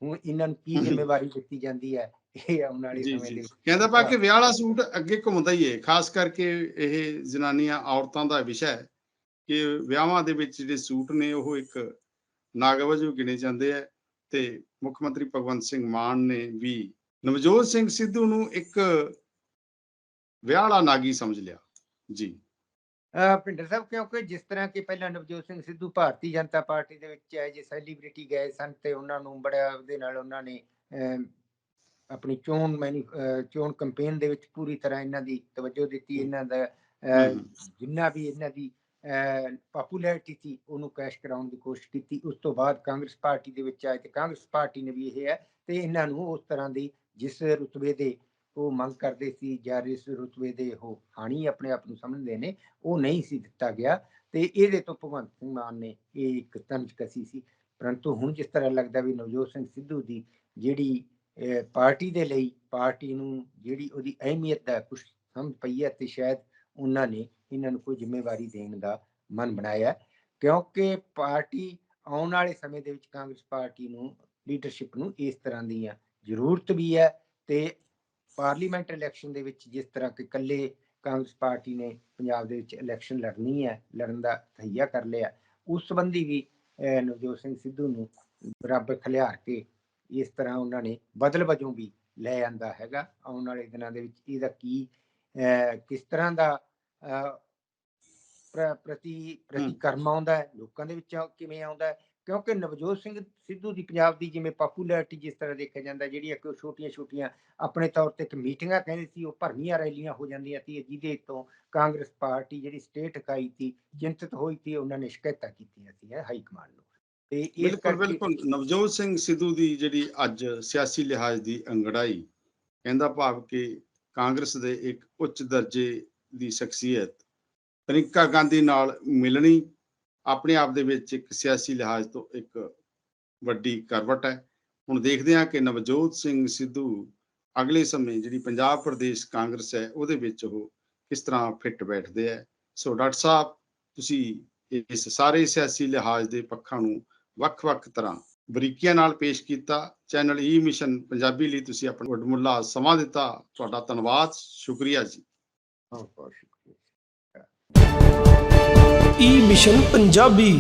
ਹੁਣ ਇਹਨਾਂ ਨੂੰ ਕੀ। ਜ਼ਿੰਮੇਵਾਰੀ ਦਿੱਤੀ ਜਾਂਦੀ ਹੈ ਇਹ ਆਉਣ ਵਾਲੇ ਸਮੇਂ ਦੇ ਕਹਿੰਦਾ ਪਾ ਕਿ ਵਿਆਹ ਵਾਲਾ ਸੂਟ ਅੱਗੇ ਘੁੰਮਦਾ ਹੀ ਹੈ ਖਾਸ ਕਰਕੇ ਇਹ ਜਨਾਨੀਆਂ ਔਰਤਾਂ ਦਾ ਵਿਸ਼ਾ ਹੈ ਕਿ ਵਿਆਹਾਂ ਦੇ ਵਿੱਚ ਜਿਹੜੇ ਸੂਟ ਨੇ ਉਹ ਇੱਕ ਨਾਗ ਵਜੋਂ ਗਿਣੇ ਜਾਂਦੇ ਆ ਤੇ ਮੁੱਖ ਮੰਤਰੀ ਭਗਵੰਤ ਸਿੰਘ ਮਾਨ ਨੇ ਵੀ ਨਵਜੋਤ ਸਿੰਘ ਸਿੱਧੂ ਨੂੰ ਇੱਕ ਵਿਆਹ ਵਾਲਾ ਨਾਗੀ ਸਮਝ ਲਿਆ। ਜੀ। ਭਿੰਡਰ ਸਾਹਿਬ ਕਿਉਂਕਿ ਜਿਸ ਤਰ੍ਹਾਂ ਕਿ ਪਹਿਲਾਂ ਨਵਜੋਤ ਸਿੰਘ ਸਿੱਧੂ ਭਾਰਤੀ ਜਨਤਾ ਪਾਰਟੀ ਦੇ ਵਿੱਚ ਆਏ ਜੇ ਸੈਲੀਬ੍ਰਿਟੀ ਗਏ ਸਨ ਤੇ ਉਹਨਾਂ ਨੂੰ ਬੜਾ ਉਹਦੇ ਨਾਲ ਉਹਨਾਂ ਨੇ ਆਪਣੀ ਚੋਣ ਮੈਨੀ ਚੋਣ ਕੈਂਪੇਨ ਦੇ ਵਿੱਚ ਪੂਰੀ ਤਰ੍ਹਾਂ ਇਹਨਾਂ ਦੀ ਤਵੱਜੋ ਦਿੱਤੀ ਇਹਨਾਂ ਦਾ। ਜਿੰਨਾ ਵੀ ਇਹਨਾਂ ਦੀ ਪਪੂਲੈਰਿਟੀ ਸੀ ਉਹਨੂੰ ਕੈਸ਼ ਕਰਾਉਣ ਦੀ ਕੋਸ਼ਿਸ਼ ਕੀਤੀ ਉਸ ਤੋਂ ਬਾਅਦ ਕਾਂਗਰਸ ਪਾਰਟੀ ਦੇ ਵਿੱਚ ਆਏ ਤੇ ਕਾਂਗਰਸ ਪਾਰਟੀ ਨੇ ਵੀ ਇਹ ਹੈ ਤੇ ਇਹਨਾਂ ਨੂੰ ਉਸ ਤਰ੍ਹਾਂ ਦੀ ਜਿਸ ਰੁਤਬੇ ਦੇ ਉਹ ਮੰਗ ਕਰਦੇ ਸੀ, ਜਾਂ ਜਿਸ ਰੁਤਬੇ ਦੇ ਉਹ ਹਾਣੀ ਆਪਣੇ ਆਪ ਨੂੰ ਸਮਝਦੇ ਨੇ, ਉਹ ਨਹੀਂ ਸੀ ਦਿੱਤਾ ਗਿਆ। ਤੇ ਇਹਦੇ ਤੋਂ ਭਗਵੰਤ ਸਿੰਘ ਮਾਨ ਨੇ ਇਹ ਇੱਕ ਤੰਜ ਕਸੀ ਸੀ। ਪਰੰਤੂ ਹੁਣ ਜਿਸ ਤਰ੍ਹਾਂ ਲੱਗਦਾ ਵੀ ਨਵਜੋਤ ਸਿੰਘ ਸਿੱਧੂ ਦੀ ਜਿਹੜੀ ਪਾਰਟੀ ਦੇ ਲਈ ਪਾਰਟੀ ਨੂੰ ਜਿਹੜੀ ਉਹਦੀ ਅਹਿਮੀਅਤ ਹੈ ਕੁਝ ਸਮਝ ਪਈ ਹੈ ਤੇ ਸ਼ਾਇਦ ਉਹਨਾਂ ਨੇ ਇਹਨਾਂ ਨੂੰ ਕੋਈ ਜ਼ਿੰਮੇਵਾਰੀ ਦੇਣ ਦਾ ਮਨ ਬਣਾਇਆ। ਕਿਉਂਕਿ ਪਾਰਟੀ ਆਉਣ ਵਾਲੇ ਸਮੇਂ ਦੇ ਵਿੱਚ ਕਾਂਗਰਸ ਪਾਰਟੀ ਨੂੰ, ਲੀਡਰਸ਼ਿਪ ਨੂੰ ਇਸ ਤਰ੍ਹਾਂ ਦੀਆਂ ਜ਼ਰੂਰਤ ਵੀ ਹੈ ਤੇ ਪਾਰਲੀਮੈਂਟ ਇਲੈਕਸ਼ਨ ਦੇ ਵਿੱਚ ਜਿਸ ਤਰ੍ਹਾਂ ਕਿ ਇਕੱਲੇ ਕਾਂਗਰਸ ਪਾਰਟੀ ਨੇ ਪੰਜਾਬ ਦੇ ਵਿੱਚ ਇਲੈਕਸ਼ਨ ਲੜਨੀ ਹੈ ਲੜਨ ਦਾ ਤਹਈਆ ਕਰ ਲਿਆ ਉਸ ਸੰਬੰਧੀ ਵੀ ਨਵਜੋਤ ਸਿੰਘ ਸਿੱਧੂ ਨੂੰ ਬਰਾਬਰ ਖਲਿਆਰ ਕੇ ਇਸ ਤਰ੍ਹਾਂ ਉਹਨਾਂ ਨੇ ਬਦਲ ਵਜੋਂ ਵੀ ਲੈ ਆਂਦਾ ਹੈਗਾ ਆਉਣ ਵਾਲੇ ਦਿਨਾਂ ਦੇ ਵਿੱਚ ਇਹਦਾ ਕੀ ਕਿਸ ਤਰ੍ਹਾਂ ਦਾ ਪ੍ਰਤੀ ਪ੍ਰਤੀ ਹਮ। ਕਰਮ ਆਉਂਦਾ ਹੈ ਲੋਕਾਂ ਦੇ ਵਿੱਚ ਕਿਵੇਂ ਆਉਂਦਾ ਹੈ ਕਿਉਂਕਿ ਨਵਜੋਤ ਸਿੰਘ ਸਿੱਧੂ ਦੀ ਪੰਜਾਬ ਦੀ ਜਿਵੇਂ ਪਪੂਲੈਰਿਟੀ ਜਿਸ ਤਰ੍ਹਾਂ ਦੇਖਿਆ ਜਾਂਦਾ ਜਿਹੜੀ ਇੱਕ ਛੋਟੀਆਂ ਛੋਟੀਆਂ ਆਪਣੇ ਤੌਰ ਤੇ ਇੱਕ ਮੀਟਿੰਗਾਂ ਕਹਿੰਦੇ ਸੀ ਉਹ ਭਰਵੀਆਂ ਰੈਲੀਆਂ ਹੋ ਜਾਂਦੀਆਂ ਸੀ ਜਿਹਦੇ ਤੋਂ ਕਾਂਗਰਸ ਪਾਰਟੀ ਜਿਹੜੀ ਸਟੇਟ ਇਕਾਈ ਸੀ ਚਿੰਤਤ ਹੋਈ ਸੀ ਉਹਨਾਂ ਨੇ ਸ਼ਿਕਾਇਤਾਂ ਕੀਤੀਆਂ ਸੀ ਹਾਈ ਕਮਾਂਡ ਨੂੰ। ਤੇ ਇਸ ਬਿਲਕੁਲ ਕਰਕੇ ਬਿਲਕੁਲ। ਨਵਜੋਤ ਸਿੰਘ ਸਿੱਧੂ ਦੀ ਜਿਹੜੀ ਅੱਜ ਸਿਆਸੀ ਲਿਹਾਜ਼ ਦੀ ਅੰਗੜਾਈ ਕਹਿੰਦਾ ਭਾਵ ਕਿ ਕਾਂਗਰਸ ਦੇ ਇੱਕ ਉੱਚ ਦਰਜੇ ਦੀ ਸ਼ਖਸੀਅਤ ਪ੍ਰਿੰਕਾ ਗਾਂਧੀ ਨਾਲ ਮਿਲਣੀ ਆਪਣੇ ਆਪ ਦੇ ਵਿੱਚ ਇੱਕ ਸਿਆਸੀ ਲਿਹਾਜ਼ ਤੋਂ ਇੱਕ ਵੱਡੀ ਕਰਵਟ ਹੈ। ਹੁਣ ਦੇਖਦੇ ਹਾਂ ਕਿ ਨਵਜੋਤ ਸਿੰਘ ਸਿੱਧੂ ਅਗਲੇ ਸਮੇਂ ਜਿਹੜੀ ਪੰਜਾਬ ਪ੍ਰਦੇਸ਼ ਕਾਂਗਰਸ ਹੈ, ਉਹਦੇ ਵਿੱਚ ਉਹ ਕਿਸ ਤਰ੍ਹਾਂ ਫਿੱਟ ਬੈਠਦੇ ਹੈ? ਸੋ ਡਾਕਟਰ ਸਾਹਿਬ, ਤੁਸੀਂ ਇਸ ਸਾਰੇ ਸਿਆਸੀ ਲਿਹਾਜ਼ ਦੇ ਪੱਖਾਂ ਨੂੰ ਵੱਖ-ਵੱਖ ਤਰ੍ਹਾਂ ਬਰੀਕੀਆਂ ਨਾਲ ਪੇਸ਼ ਕੀਤਾ। Channel e E mission Punjabi ਲਈ ਤੁਸੀਂ ਆਪਣਾ ਵਡਮੁੱਲਾ ਸਮਾਂ ਦਿੱਤਾ। ਤੁਹਾਡਾ ਧੰਨਵਾਦ, ਸ਼ੁਕਰੀਆ ਜੀ। ਬਹੁਤ ਬਹੁਤ ਸ਼ੁਕਰੀਆ। ਈ ਮਿਸ਼ਨ ਪੰਜਾਬੀ